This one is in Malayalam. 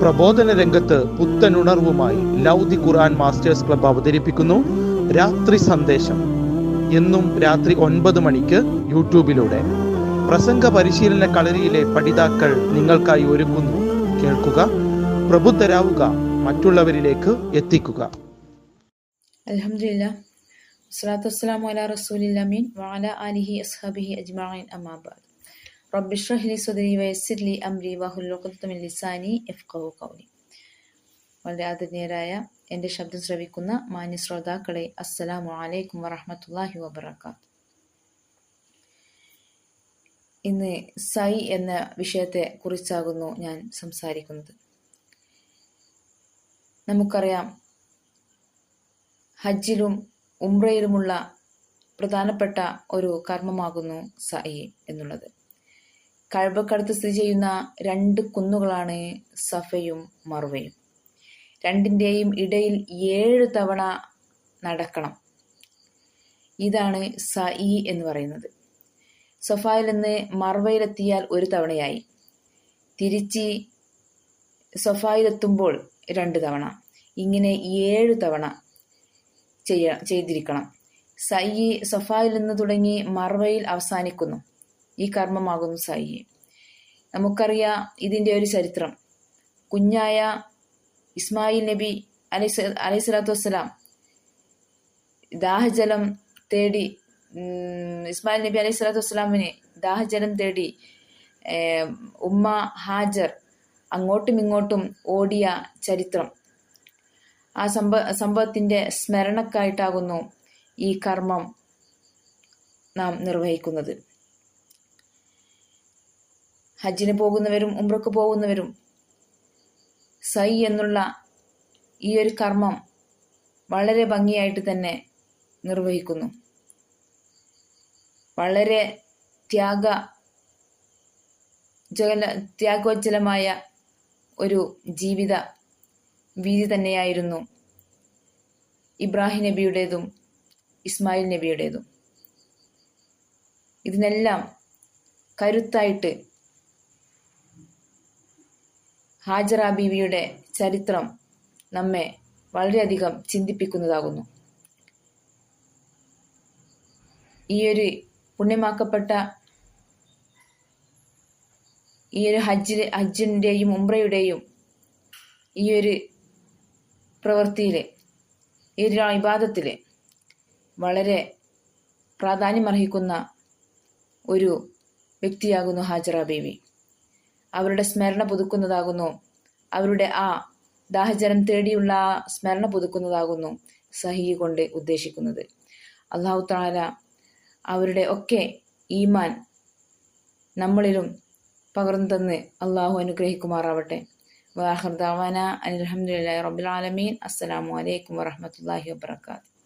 പ്രബോധന രംഗത്ത് പുത്തനുണർവുമായി ലൗദി ഖുർആൻ മാസ്റ്റേഴ്സ് ക്ലബ് അവതരിപ്പിക്കുന്നു. രാത്രി സന്ദേശം. എന്നും രാത്രി ഒൻപത് മണിക്ക് യൂട്യൂബിലൂടെ. പ്രസംഗ പരിശീലന കളരിയിലെ പഠിതാക്കൾ നിങ്ങൾക്കായി ഒരുക്കുന്നു കേൾക്കുക പ്രബുദ്ധരാവുക മറ്റുള്ളവരിലേക്ക് എത്തിക്കുക. അലഹമില്ല വസ്സലാത്തു വസ്സലാമു അലാ അമീൻ. വാല അലിഹി അസ്ഹബിഹി അജ്മാൻ അമ്മാബാദ് ലിസാനി വളരെ ആദരണീയരായ എന്റെ ശബ്ദം ശ്രവിക്കുന്ന മാന്യ ശ്രോതാക്കളെ അസ്സലാമു അലൈക്കും വറഹമത്തല്ലാഹി വബറകാത്ത് ഇന്ന് സൈ എന്ന വിഷയത്തെ കുറിച്ചാകുന്നു ഞാൻ സംസാരിക്കുന്നത്. നമുക്കറിയാം ഹജ്ജിലും ഉംറയിലുമുള്ള പ്രധാനപ്പെട്ട ഒരു കർമ്മമാകുന്നു സൈ എന്നുള്ളത്. കഴബക്കടുത്ത് സ്ഥിതി ചെയ്യുന്ന രണ്ട് കുന്നുകളാണ് സഫയും മറുവയും. രണ്ടിന്റെയും ഇടയിൽ ഏഴ് തവണ നടക്കണം. ഇതാണ് സഇ എന്ന് പറയുന്നത്. സഫായിൽ നിന്ന് മർവയിലെത്തിയാൽ ഒരു തവണയായി. തിരിച്ച് സഫായിലെത്തുമ്പോൾ രണ്ട് തവണ. ഇങ്ങനെ ഏഴ് തവണ ചെയ്യ ചെയ്തിരിക്കണം. സൈ സഫായിൽ നിന്ന് തുടങ്ങി മർവയിൽ അവസാനിക്കുന്നു. ഈ കർമ്മമാകുന്നു സായിയെ. നമുക്കറിയാം ഇതിന്റെ ഒരു ചരിത്രം. കുഞ്ഞായ ഇസ്മായിൽ നബി അലൈഹി അലൈഹി സ്വലാത്തു വസ്സലാം ദാഹജലം തേടി ഇസ്മായിൽ നബി അലൈഹി സ്വലാത്തു വസ്സലാമിന് ദാഹജലം തേടി ഉമ്മ ഹാജർ അങ്ങോട്ടും ഇങ്ങോട്ടും ഓടിയ ചരിത്രം. ആ സംഭ സംഭവത്തിന്റെ സ്മരണക്കായിട്ടാകുന്നു ഈ കർമ്മം നാം നിർവഹിക്കുന്നത്. ഹജ്ജിന് പോകുന്നവരും ഉംറക്ക് പോകുന്നവരും സൈ എന്നുള്ള ഈ ഒരു കർമ്മം വളരെ ഭംഗിയായിട്ട് തന്നെ നിർവഹിക്കുന്നു. വളരെ ത്യാഗ ജല ത്യാഗോജ്ജലമായ ഒരു ജീവിത വീതി തന്നെയായിരുന്നു ഇബ്രാഹിം നബിയുടേതും ഇസ്മായിൽ നബിയുടേതും. ഇതിനെല്ലാം കരുത്തായിട്ട് ഹാജറ ബീവിയുടെ ചരിത്രം നമ്മെ വളരെയധികം ചിന്തിപ്പിക്കുന്നതാകുന്നു. ഈ ഒരു പുണ്യമാക്കപ്പെട്ട ഈ ഒരു ഹജ്ജി ഹജ്ജിന്റെയും ഉംറയുടെയും ഈ ഒരു പ്രവൃത്തിയിൽ ഈ ഒരു വിവാദത്തിൽ വളരെ പ്രാധാന്യമർഹിക്കുന്ന ഒരു വ്യക്തിയാകുന്നു ഹാജറ ബേബി അവരുടെ സ്മരണ പുതുക്കുന്നതാകുന്നു. അവരുടെ ആ ദാഹജലം തേടിയുള്ള ആ സ്മരണ പുതുക്കുന്നതാകുന്നു സഹി കൊണ്ട് ഉദ്ദേശിക്കുന്നത്. അള്ളാഹു താല അവരുടെ ഒക്കെ ഈമാൻ നമ്മളിലും പകർന്നു തന്ന് അള്ളാഹു അനുഗ്രഹിക്കുമാറാവട്ടെ. വാഹർദാവാന അലഹമുല്ലാ റബുലാലമീൻ അസ്സലാമു അലൈക്കും വറഹമത്തല്ലാഹി വാബർക്കാത്തു